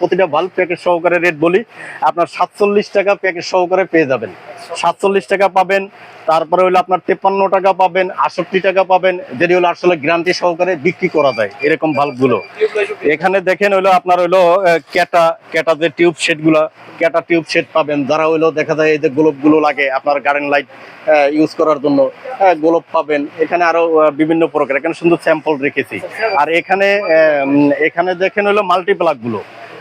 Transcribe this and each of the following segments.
প্রতিটা bulb packet সহকারে rate বলি আপনার সাতচল্লিশ টাকা প্যাকেট সহকারে পেয়ে যাবেন। সাতচল্লিশ টাকা পাবেন তারপরে হলো আপনার তেপ্পান্ন টাকা পাবেন আটষট্টি টাকা পাবেন যেটি হলো আসলে গ্যারান্টি সহকারে বিক্রি করা যায় এরকম বাল্বগুলো এখানে দেখেন হলো আপনার হলো ক্যাটা ক্যাটা যে টিউব সেটগুলা ক্যাটা টিউব সেট পাবেন। যারা হইল দেখা যায় এই যে গোলপগুলো লাগে আপনার গার্ডেন লাইট ইউজ করার জন্য হ্যাঁ, গোলপ পাবেন। এখানে আরও বিভিন্ন প্রকার এখানে সুন্দর স্যাম্পল রেখেছি। আর এখানে এখানে দেখেন হলো মাল্টিপ্লাকগুলো।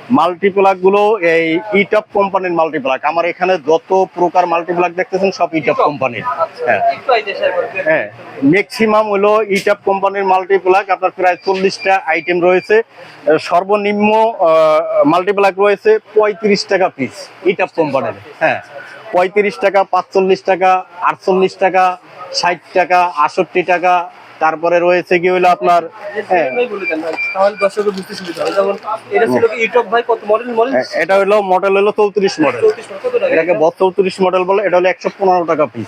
মাল্টিপ্লাকগুলো এই ইটপ কোম্পানির মাল্টিপ্লাক আমার এখানে যত প্রকার মাল্টিপ্লাক দেখতেছেন সব ইটপ কোম্পানির হ্যাঁ। শেয়ার করবেন। হ্যাঁ ম্যাক্সিমাম হলো ইটাপ কোম্পানির মাল্টিপ্লাক আপনার প্রায় চল্লিশটা আইটেম রয়েছে। সর্বনিম্ন মাল্টিপ্লাক রয়েছে পঁয়ত্রিশ টাকা পিস ইটাপ কোম্পানির হ্যাঁ পঁয়ত্রিশ টাকা পাঁচচল্লিশ টাকা আটচল্লিশ টাকা ষাট টাকা আটষট্টি টাকা তারপরে রয়েছে কি হলো আপনার হ্যাঁ। এটা হ্যাঁ, হলো মডেল হলো চৌত্রিশ মডেল চৌত্রিশ এটাকে বস চৌত্রিশ মডেল বলে এটা হলো একশো পনেরো টাকা পিস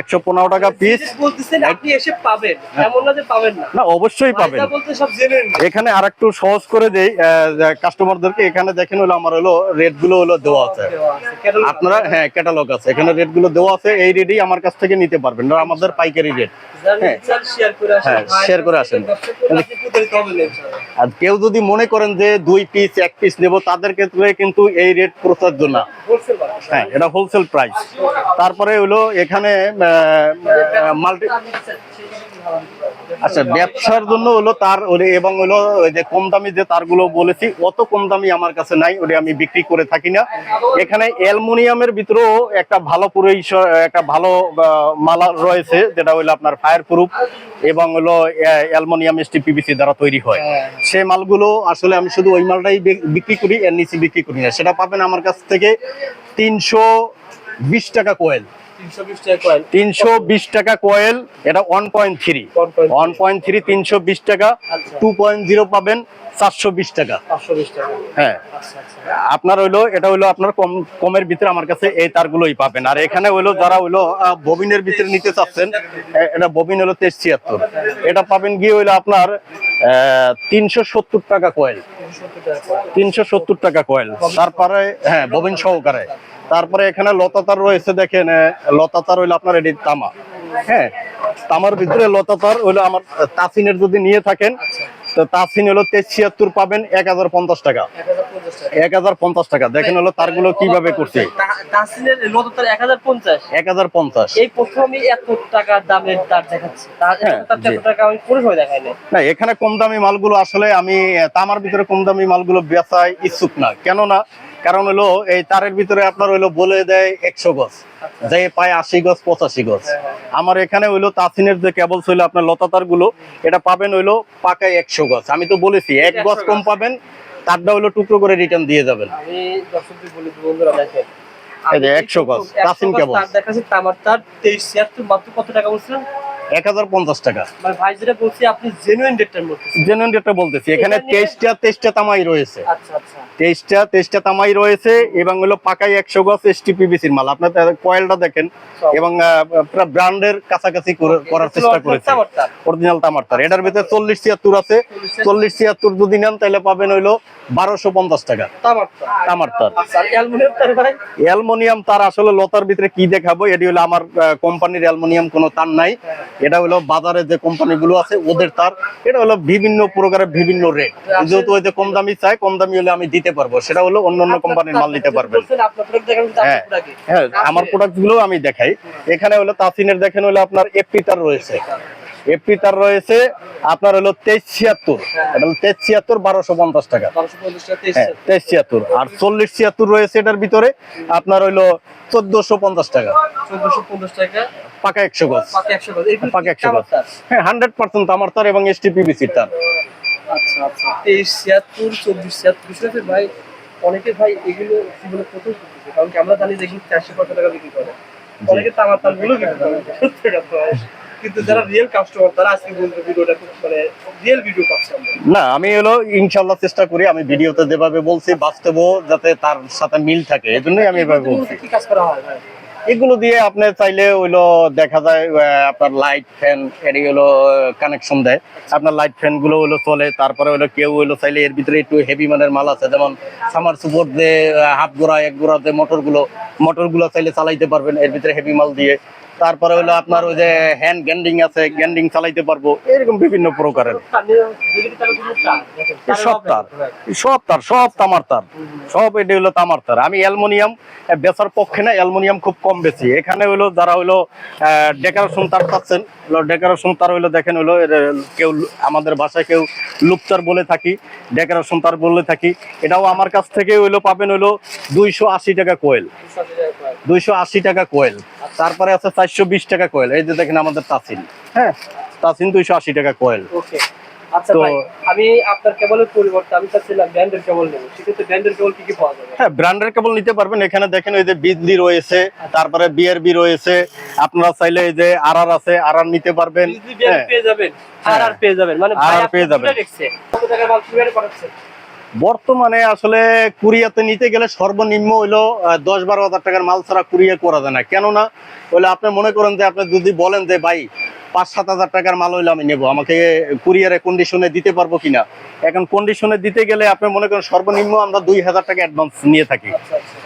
একশো পনেরো টাকা। পিস বলতেছেন আপনি এসে পাবেন। এমন না যে পাবেন না। না অবশ্যই পাবেন। এখানে আর একটু সহজ করে দেই কাস্টমারদেরকে এখানে দেখেন হলো আমার হলো রেটগুলো হলো দেওয়া আছে। আপনারা হ্যাঁ ক্যাটালগ আছে। এখানে রেটগুলো দেওয়া আছে এই রেটেই আমার কাছ থেকে নিতে পারবেন। আমাদের পাইকারি রেট যার হ্যাঁ। শেয়ার করে আসেন হ্যাঁ, ভাই, share করে আসেন। দর্শক করে আপনি প্রতারিত হবেন না ইনশাআল্লাহ। আর কেউ যদি মনে করেন যে দুই পিস এক পিস নেব তাদের ক্ষেত্রে কিন্তু এই রেট প্রযোজ্য না হ্যাঁ এটা হোলসেল প্রাইস তারপরে হলো এখানে মাল্টি আচ্ছা ব্যবসার জন্য হলো তার ওরে এবং হলো ওই যে কম দামি যে তারগুলো বলেছি অত কম দামি আমার কাছে নাই ওটা আমি বিক্রি করে থাকি না। এখানে অ্যালুমিনিয়ামের ভিতরেও একটা ভালো পরিস- একটা ভালো মালা রয়েছে যেটা হলো আপনার ফায়ার প্রুফ এবং হলো অ্যালুমিনিয়াম এসটিপিবিসি দ্বারা তৈরি হয়। সে মালগুলো আসলে আমি শুধু ওই মালটাই বিক্রি করি এর নিচে বিক্রি করি না। সেটা পাবেন আমার কাছ থেকে তিনশো বিশ টাকা কোয়েল 320 টাকা coin, তিনশো বিশ টাকা কোয়েল এটা one point three 1.3, one point three তিনশো বিশ টাকা। টু পয়েন্ট জিরো পাবেন চারশো বিশ টাকা। 520 টাকা। হ্যাঁ। আচ্ছা, আচ্ছা। আপনার হইল এটা হইল আপনার কম কমের ভিতরে আমার কাছে এই তারগুলোই পাবেন। আর এখানে হইল যারা হইল ববিনের ভিতরে নিতে চাচ্ছেন এটা ববিন হলো তেইশ ছিয়াত্তর। এটা পাবেন গিয়ে হইল আপনার তিনশো সত্তর টাকা কয়েল 370 তিনশো সত্তর টাকা কয়েল তারপরে হ্যাঁ ববিন সহকারে। তারপরে এখানে লতাতার রয়েছে দেখেন লতাতার হইল আপনার এটি তামা। হ্যাঁ তামার ভিতরে লতাতার হইল আমার তাসিনের যদি নিয়ে থাকেন তো তাসিন হলো তেইশ ছিয়াত্তর পাবেন এক হাজার পঞ্চাশ টাকা। এক হাজার পঞ্চাশ টাকা। দেখেন হলো তারগুলো কীভাবে করছে। তা- তাহসিনের লতাতার 1050 এক হাজার পঞ্চাশ। এই প্রথমে এত টাকা দামের তার দেখাচ্ছে। তার হ্যাঁ, না এখানে কম দামি মালগুলো আসলে আমি তামার ভিতরে কম দামি মালগুলো বেচায় ইচ্ছুক না। কেননা কারণ হলো এই তারের ভিতরে আপনার হইল বলে দেয় একশো গজ। যে পায় আশি গজ পঁচাশি গজ। আমার এখানে হইল তাসিনের যে কেবল ছিল আপনার লতাতারগুলো এটা পাবেন হইল পাকায় একশো গজ। আমি তো বলেছি এক গজ কম পাবেন তারটা হইল টুকরো করে রিটার্ন দিয়ে যাবেন। একশো দর্শকদের বলি বন্ধুরা দেখেন এই যে 100 গজ, তাসিন কেবল। তার দেখাচ্ছে তামার তার তেইশ মাত্র কত টাকা বলছিলেন? এক হাজার পঞ্চাশ টাকা। মানে ভাই যেটা বলছি আপনি জেনুইন রেটটার জেনুইন রেটটা বলতেছি। এখানে তেইশটা তেইশটা তামাই রয়েছে। আচ্ছা আচ্ছা। তেইশটা তেইশটা তামাই রয়েছে এবং হলো পাকাই একশো গজ এসটিপিবিসির মাল। আপনার কয়েলটা দেখেন এবং পুরো ব্র্যান্ডের কাছাকাছি করার চেষ্টা করেছে। অরিজিনাল তামার তার এটার ভিতরে চল্লিশ ছিয়াত্তর আছে। চল্লিশ ছিয়াত্তর। যদি নেন তাহলে পাবেন হইল বারোশো পঞ্চাশ টাকা। তামার আচ্ছা অ্যালমোনিয়াম তার আসলে লতার ভিতরে কি দেখাবো? এটি হলো আমার কোম্পানির অ্যালমোনিয়াম কোনো তার নাই। এটা হলো বাজারে যে কোম্পানি গুলো আছে ওদের তার এটা হলো বিভিন্ন প্রকারের বিভিন্ন রেট যেহেতু ওই যে কম দামি চাই কম দামি হলে আমি দিতে পারব। সেটা হলো অন্য অন্য কোম্পানির মাল নিতে পারবেন। কিন্তু হ্যাঁ হ্যাঁ আমার প্রোডাক্টগুলো আমি দেখাই। এখানে হলো তাসিনের দেখেন হলো আপনার তার রয়েছে। এফপি তার রয়েছে আপনার হলো তেইশ ছিয়াত্তর। এটা হলো তেইশ ছিয়াত্তর বারোশো পঞ্চাশ টাকা। টাকা তেইশ হ্যাঁ ছিয়াত্তর। আর চল্লিশ ছিয়াত্তর রয়েছে এটার ভিতরে আপনার হইল চোদ্দশো পঞ্চাশ টাকা। পাকা একশো গজ। পাকে একশো গজ। হ্যাঁ হান্ড্রেড পার্সেন্ট আমার তার এবং এস টিপিবিসির তার। আচ্ছা আচ্ছা তেইশ ছিয়াত্তর চব্বিশ ছিয়াত্তর। ভাই অনেকে ভাই এগুলো জীবনে প্রথম করতেছে কারণ কি আমরা জানি এগুলো চারশো কত টাকা বিক্রি করে। অনেকে তামার তারগুলো বিক্রি করে। কিন্তু যারা রিয়েল কাস্টমার তারা আজকে বলবে ভিডিওটা মানে রিয়েল ভিডিও পাচ্ছে না আমি হলো ইনশাল্লাহ চেষ্টা করি আমি ভিডিওতে যেভাবে বলছি বাস্তবও যাতে তার সাথে মিল থাকে এই জন্যই আমি এভাবে বলছি। কি কাজ করা হয় এগুলো দিয়ে আপনি চাইলে হইল দেখা যায় আপনার লাইট ফ্যান এর হলো কানেকশন দেয়। আপনার লাইট ফ্যানগুলো হলো চলে তারপরে হলো কেউ হলো চাইলে এর ভিতরে একটু হেভি মানের মাল আছে যেমন সামার সুপোর্ট যে হাফ গোড়া এক গোড়া যে মোটরগুলো মোটরগুলো চাইলে চালাইতে পারবেন এর ভিতরে হেভি মাল দিয়ে। তারপরে হলো আপনার ওই যে হ্যান্ড গ্যান্ডিং আছে গ্যান্ডিং চালাইতে পারব, এরকম বিভিন্ন প্রকারের। সব তার সব তার, সব তামার তার, সব এটা হলো তামার তার। আমি অ্যালমোনিয়াম বেচার পক্ষে না, অ্যালমোনিয়াম খুব কম বেশি। এখানে হলো যারা হলো ডেকোরেশন তার পাচ্ছেন ডেকোরেশন তার হলো দেখেন হলো কেউ আমাদের ভাষায় কেউ লুপতার বলে থাকি ডেকোরেশন তার বলে থাকি। এটাও আমার কাছ থেকে হইল পাবেন হইল দুইশো আশি টাকা কোয়েল দুইশো আশি টাকা কোয়েল তারপরে আছে চারশো বিশ টাকা কোয়েল এই যে দেখেন আমাদের তাসিন হ্যাঁ। তাসিন দুইশো আশি টাকা কোয়েল ওকে। আচ্ছা ভাই আমি আপনার কেবলের পরিবর্তে আমি চাচ্ছিলাম ব্র্যান্ডের কেবল নেব। সেক্ষেত্রে ব্র্যান্ডের কেবল কি কি পাওয়া যাবে? হ্যাঁ ব্র্যান্ডের কেবল নিতে পারবেন। এখানে দেখেন ওই যে বিজলি রয়েছে তারপরে বিআরবি রয়েছে। আপনারা চাইলে এই যে আরআর আছে আরআর নিতে পারবেন। হ্যাঁ। পেয়ে যাবেন। আর আর পেয়ে যাবেন। মানে পেয়ে যাবেন। কত টাকার মাল কীভাবে পাঠাচ্ছেন? বর্তমানে আসলে কুরিয়াতে নিতে গেলে সর্বনিম্ন হইল দশ বারো হাজার টাকার মাল ছাড়া কুরিয়া করা যায় না। কেননা হইলে আপনি মনে করেন যে, আপনি যদি বলেন যে, ভাই পাঁচ সাত হাজার টাকার মাল হইলে আমি নেব, আমাকে কুরিয়ারে কন্ডিশনে দিতে পারব কিনা? এখন কন্ডিশনে দিতে গেলে আপনি মনে করেন সর্বনিম্ন আমরা দুই হাজার টাকা অ্যাডভান্স নিয়ে থাকি।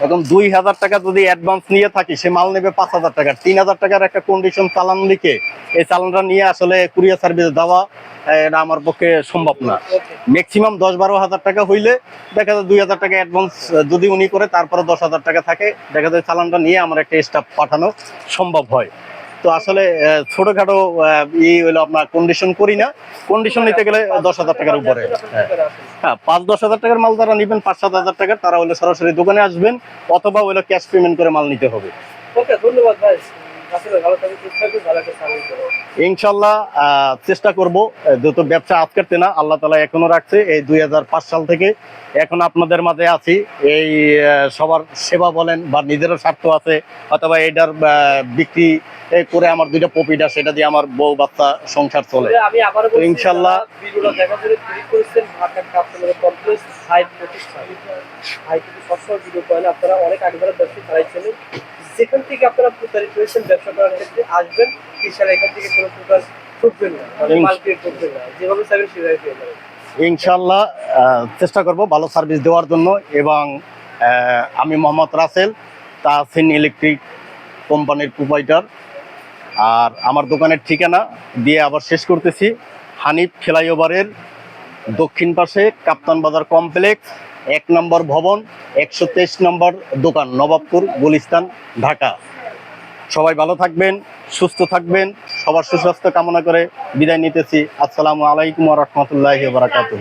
এখন দুই হাজার টাকা যদি অ্যাডভান্স নিয়ে থাকি সে মাল নেবে পাঁচ হাজার টাকা। তিন হাজার টাকার একটা কন্ডিশন চালান লিখে এই চালানটা নিয়ে আসলে কুরিয়ার সার্ভিস দেওয়া এটা আমার পক্ষে সম্ভব না। ম্যাক্সিমাম দশ বারো হাজার টাকা হইলে দেখা যায় দুই হাজার টাকা অ্যাডভান্স যদি উনি করে তারপরে দশ হাজার টাকা থাকে। দেখা যায় চালানটা নিয়ে আমার একটা স্টাফ পাঠানো সম্ভব হয়। তো আসলে ছোটখাটো ই হলো আপনার কন্ডিশন করি না। কন্ডিশন নিতে গেলে দশ হাজার টাকার উপরে। হ্যাঁ হ্যাঁ পাঁচ দশ হাজার টাকার মাল যারা নেবেন, পাঁচ সাত হাজার টাকার, তারা হলে সরাসরি দোকানে আসবেন, অথবা হলো ক্যাশ পেমেন্ট করে মাল নিতে হবে। ওকে, ধন্যবাদ ভাই। ইনশাল্লাহ চেষ্টা করব যেহেতু ব্যবসা আজকের না আল্লাহ তালা এখনও রাখছে। এই দুই সাল থেকে এখন আপনাদের মাঝে আছি। এই সবার সেবা বলেন বা নিজেরও স্বার্থ আছে অথবা এটার বিক্রি করে আমার দুইটা প্রফিট আছে সেটা দিয়ে আমার বউ বাচ্চা সংসার চলে। ইনশাল্লাহ। যেখান থেকে আপনারা প্রতারিত হয়েছেন ব্যবসা করার ক্ষেত্রে আসবেন ইনশাল্লাহ এখান থেকে কোনো প্রকার ঠকবেন না? মানে মার্কেট না। যেভাবে চাইবেন সেভাবে পেয়ে যাবেন। ইনশাল্লাহ চেষ্টা করব ভালো সার্ভিস দেওয়ার জন্য এবং আমি মোহাম্মদ রাসেল তাহসিন ইলেকট্রিক কোম্পানির প্রোভাইডার। আর আমার দোকানের ঠিকানা দিয়ে আবার শেষ করতেছি হানিফ ফ্লাইওভারের দক্ষিণ পাশে কাপ্তান বাজার কমপ্লেক্স এক নম্বর ভবন একশো তেইশ নম্বর দোকান নবাবপুর গুলিস্তান ঢাকা। সবাই ভালো থাকবেন, সুস্থ থাকবেন, সবার সুস্বাস্থ্য কামনা করে বিদায় নিতেছি। আসসালামু আলাইকুম রহমতুল্লাহ বারাকাতুহ।